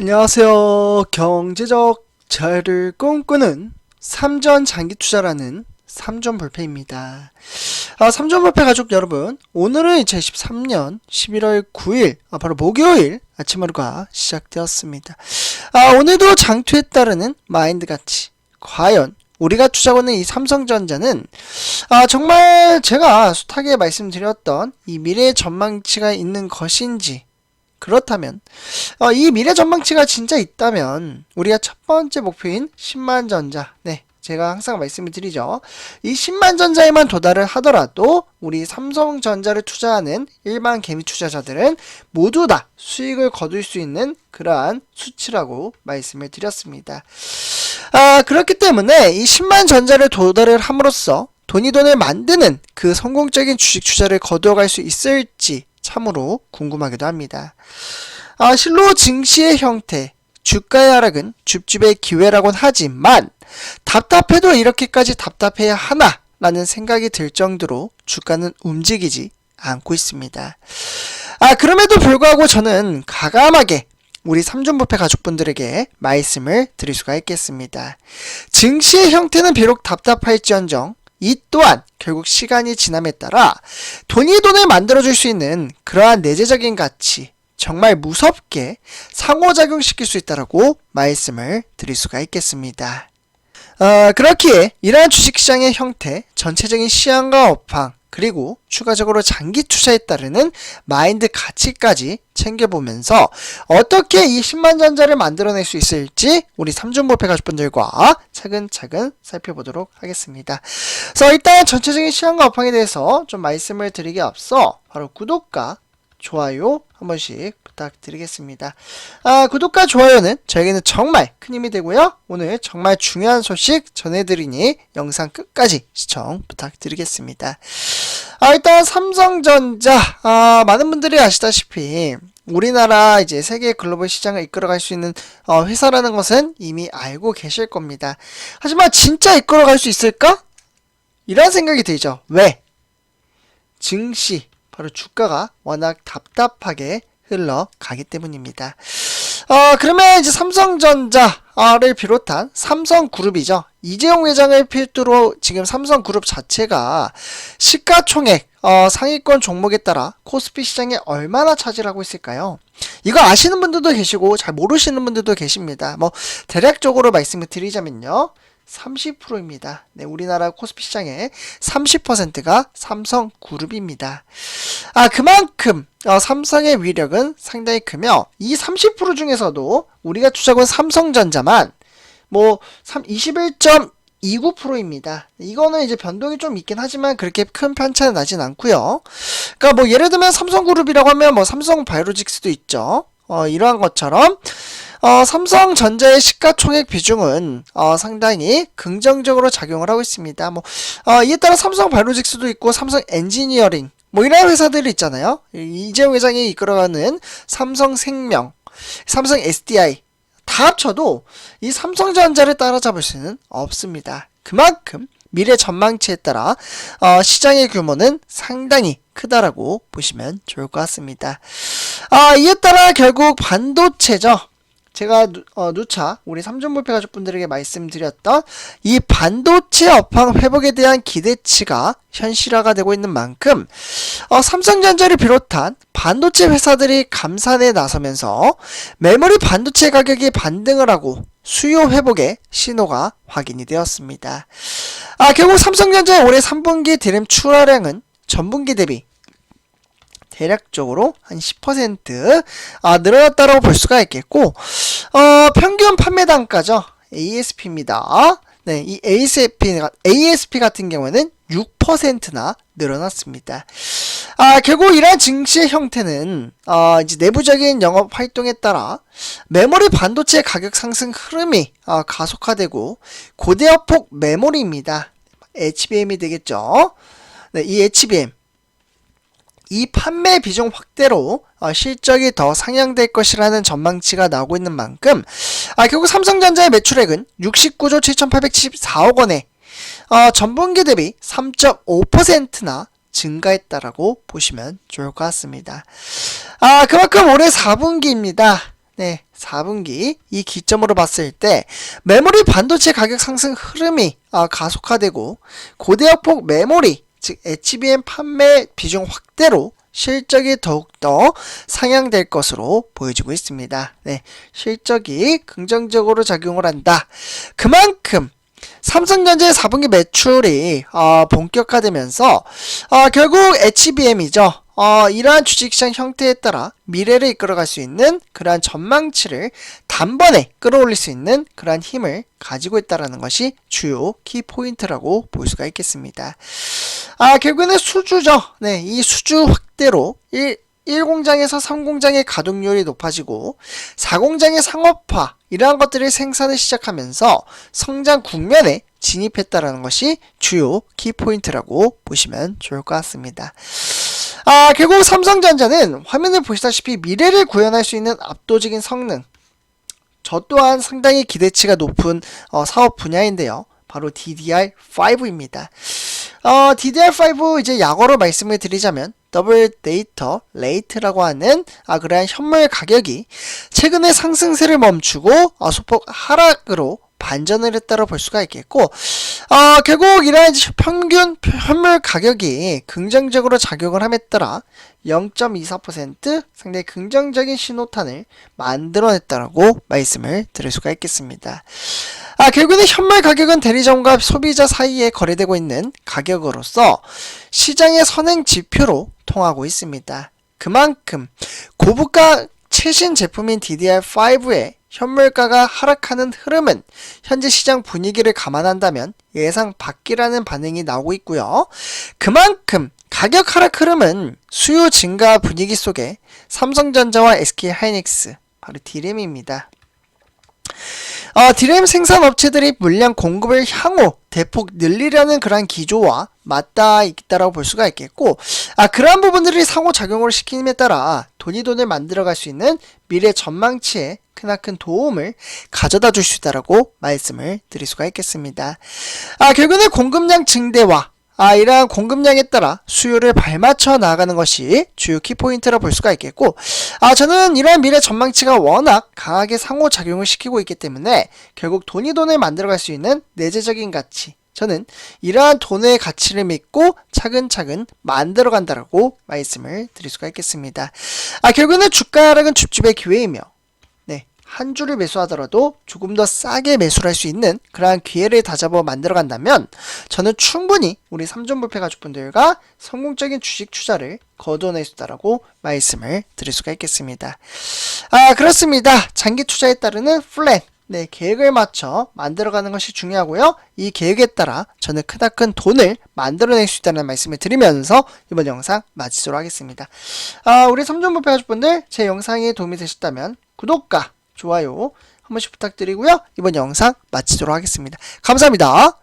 안녕하세요. 경제적 자유를 꿈꾸는 삼전 장기 투자라는 삼전 불패입니다. 아, 삼전 불패 가족 여러분, 오늘은 2023년 11월 9일, 아, 바로 목요일 아침 하루가 시작되었습니다. 아, 오늘도 장투에 따르는 마인드 가치. 과연 우리가 투자하는 이 삼성전자는 아, 정말 제가 숱하게 말씀드렸던 이 미래의 전망치가 있는 것인지 그렇다면 어, 이 미래 전망치가 진짜 있다면 우리가 첫 번째 목표인 10만 전자 네 제가 항상 말씀을 드리죠. 이 10만 전자에만 도달을 하더라도 우리 삼성전자를 투자하는 일반 개미 투자자들은 모두 다 수익을 거둘 수 있는 그러한 수치라고 말씀을 드렸습니다 아 그렇기 때문에 이 10만 전자를 도달을 함으로써 돈이 돈을 만드는 그 성공적인 주식 투자를 거두어갈 수 있을지 참으로 궁금하기도 합니다. 아, 실로 증시의 형태, 주가의 하락은 줍줍의 기회라곤 하지만 답답해도 이렇게까지 답답해야 하나? 라는 생각이 들 정도로 주가는 움직이지 않고 있습니다. 아, 그럼에도 불구하고 저는 가감하게 우리 삼존부패 가족분들에게 말씀을 드릴 수가 있겠습니다. 증시의 형태는 비록 답답할지언정 이 또한 결국 시간이 지남에 따라 돈이 돈을 만들어줄 수 있는 그러한 내재적인 가치 정말 무섭게 상호작용시킬 수 있다라고 말씀을 드릴 수가 있겠습니다. 어, 그렇기에 이러한 주식시장의 형태, 전체적인 시향과 업황, 그리고 추가적으로 장기 투자에 따르는 마인드 가치까지 챙겨보면서 어떻게 이 10만 전자를 만들어낼 수 있을지 우리 삼중볼패 가족분들과 차근차근 살펴보도록 하겠습니다. 그래서 일단 전체적인 시황과 업황에 대해서 좀 말씀을 드리기 앞서 바로 구독과 좋아요 한 번씩 부탁드리겠습니다. 아, 구독과 좋아요는 저에게는 정말 큰 힘이 되고요. 오늘 정말 중요한 소식 전해드리니 영상 끝까지 시청 부탁드리겠습니다. 아, 일단 삼성전자, 아, 많은 분들이 아시다시피 우리나라 이제 세계 글로벌 시장을 이끌어갈 수 있는 어, 회사라는 것은 이미 알고 계실 겁니다. 하지만 진짜 이끌어갈 수 있을까? 이런 생각이 들죠. 왜? 증시, 바로 주가가 워낙 답답하게 흘러가기 때문입니다. 어, 그러면 이제 삼성전자 를 비롯한 삼성그룹이죠. 이재용 회장을 필두로 지금 삼성그룹 자체가 시가총액 어, 상위권 종목에 따라 코스피 시장에 얼마나 차지하고 있을까요? 이거 아시는 분들도 계시고 잘 모르시는 분들도 계십니다. 뭐 대략적으로 말씀을 드리자면요. 30%입니다. 네, 우리나라 코스피 시장의 30%가 삼성 그룹입니다. 아, 그만큼 어, 삼성의 위력은 상당히 크며 이 30% 중에서도 우리가 투자한 삼성전자만 뭐 21.29%입니다. 이거는 이제 변동이 좀 있긴 하지만 그렇게 큰 편차는 나진 않고요. 그러니까 뭐 예를 들면 삼성그룹이라고 하면 뭐 삼성바이오로직스도 있죠. 어, 이러한 것처럼 어, 삼성전자의 시가총액 비중은 어, 상당히 긍정적으로 작용을 하고 있습니다. 뭐 어, 이에 따라 삼성 바이오로직스도 있고 삼성 엔지니어링 뭐 이런 회사들이 있잖아요. 이재용 회장이 이끌어가는 삼성생명, 삼성 SDI 다 합쳐도 이 삼성전자를 따라잡을 수는 없습니다. 그만큼 미래 전망치에 따라 어, 시장의 규모는 상당히 크다라고 보시면 좋을 것 같습니다. 아, 이에 따라 결국 반도체죠. 제가 누, 어, 누차 우리 삼전불패 가족분들에게 말씀드렸던 이 반도체 업황 회복에 대한 기대치가 현실화가 되고 있는 만큼 어, 삼성전자를 비롯한 반도체 회사들이 감산에 나서면서 메모리 반도체 가격이 반등을 하고 수요 회복의 신호가 확인이 되었습니다. 아, 결국 삼성전자의 올해 3분기 디램 출하량은 전분기 대비 대략적으로 한 10% 아, 늘어났다고 볼 수가 있겠고 어, 평균 판매 단가죠. ASP입니다. 네, 이 ASP, ASP 같은 경우는 6%나 늘어났습니다. 아, 결국 이러한 증시의 형태는 어, 이제 내부적인 영업 활동에 따라 메모리 반도체 가격 상승 흐름이 어, 가속화되고 고대역폭 메모리입니다. HBM이 되겠죠. 네, 이 HBM 이 판매 비중 확대로 어, 실적이 더 상향될 것이라는 전망치가 나오고 있는 만큼 아, 결국 삼성전자의 매출액은 69조 7,874억 원에 어, 전분기 대비 3.5%나 증가했다라고 보시면 좋을 것 같습니다. 아, 그만큼 올해 4분기입니다. 네, 4분기 이 기점으로 봤을 때 메모리 반도체 가격 상승 흐름이 아, 가속화되고 고대역폭 메모리 즉 HBM 판매 비중 확대로 실적이 더욱더 상향될 것으로 보여지고 있습니다. 네, 실적이 긍정적으로 작용을 한다. 그만큼 삼성전자의 4분기 매출이 어, 본격화되면서 어, 결국 HBM이죠. 어, 이러한 주식시장 형태에 따라 미래를 이끌어갈 수 있는 그러한 전망치를 단번에 끌어올릴 수 있는 그러한 힘을 가지고 있다는 것이 주요 키포인트라고 볼 수가 있겠습니다. 아, 결국에는 수주죠. 네, 이 수주 확대로 1, 1공장에서 3공장의 가동률이 높아지고 4공장의 상업화 이러한 것들을 생산을 시작하면서 성장 국면에 진입했다라는 것이 주요 키포인트라고 보시면 좋을 것 같습니다. 아, 결국 삼성전자는 화면을 보시다시피 미래를 구현할 수 있는 압도적인 성능 저 또한 상당히 기대치가 높은 어, 사업 분야인데요. 바로 DDR5입니다. 어, DDR5 이제 약어로 말씀을 드리자면 더블 데이터 레이트라고 하는 아 그러한 현물 가격이 최근에 상승세를 멈추고 어, 소폭 하락으로 반전을 했다고 볼 수가 있겠고 어, 결국 이러한 평균 현물 가격이 긍정적으로 작용을 함에 따라 0.24% 상당히 긍정적인 신호탄을 만들어냈다라고 말씀을 드릴 수가 있겠습니다. 아, 결국은 현물 가격은 대리점과 소비자 사이에 거래되고 있는 가격으로서 시장의 선행 지표로 통하고 있습니다. 그만큼 고부가 최신 제품인 DDR5의 현물가가 하락하는 흐름은 현재 시장 분위기를 감안한다면 예상 밖이라는 반응이 나오고 있고요. 그만큼 가격 하락 흐름은 수요 증가 분위기 속에 삼성전자와 SK 하이닉스 바로 디램입니다. 어, 디램 생산 업체들이 물량 공급을 향후 대폭 늘리려는 그러한 기조와 맞닿아 있다라고 볼 수가 있겠고, 아, 그러한 부분들이 상호작용을 시킴에 따라 돈이 돈을 만들어갈 수 있는 미래 전망치에 크나큰 도움을 가져다 줄 수 있다라고 말씀을 드릴 수가 있겠습니다. 아, 결국은 공급량 증대와 아, 이러한 공급량에 따라 수요를 발맞춰 나가는 것이 주요 키포인트라 볼 수가 있겠고, 아, 저는 이러한 미래 전망치가 워낙 강하게 상호작용을 시키고 있기 때문에 결국 돈이 돈을 만들어갈 수 있는 내재적인 가치, 저는 이러한 돈의 가치를 믿고 차근차근 만들어 간다라고 말씀을 드릴 수가 있겠습니다. 아, 결국은 주가 하락은 줍줍의 기회이며, 네, 한 주를 매수하더라도 조금 더 싸게 매수를 할 수 있는 그러한 기회를 다잡아 만들어 간다면 저는 충분히 우리 삼존불패 가족분들과 성공적인 주식 투자를 거둬낼 수 있다라고 말씀을 드릴 수가 있겠습니다. 아, 그렇습니다. 장기 투자에 따르는 플랜. 네, 계획을 맞춰 만들어가는 것이 중요하고요. 이 계획에 따라 저는 크다큰 돈을 만들어낼 수 있다는 말씀을 드리면서 이번 영상 마치도록 하겠습니다. 아, 우리 삼존불패 가족분들 제 영상이 도움이 되셨다면 구독과 좋아요 한 번씩 부탁드리고요. 이번 영상 마치도록 하겠습니다. 감사합니다.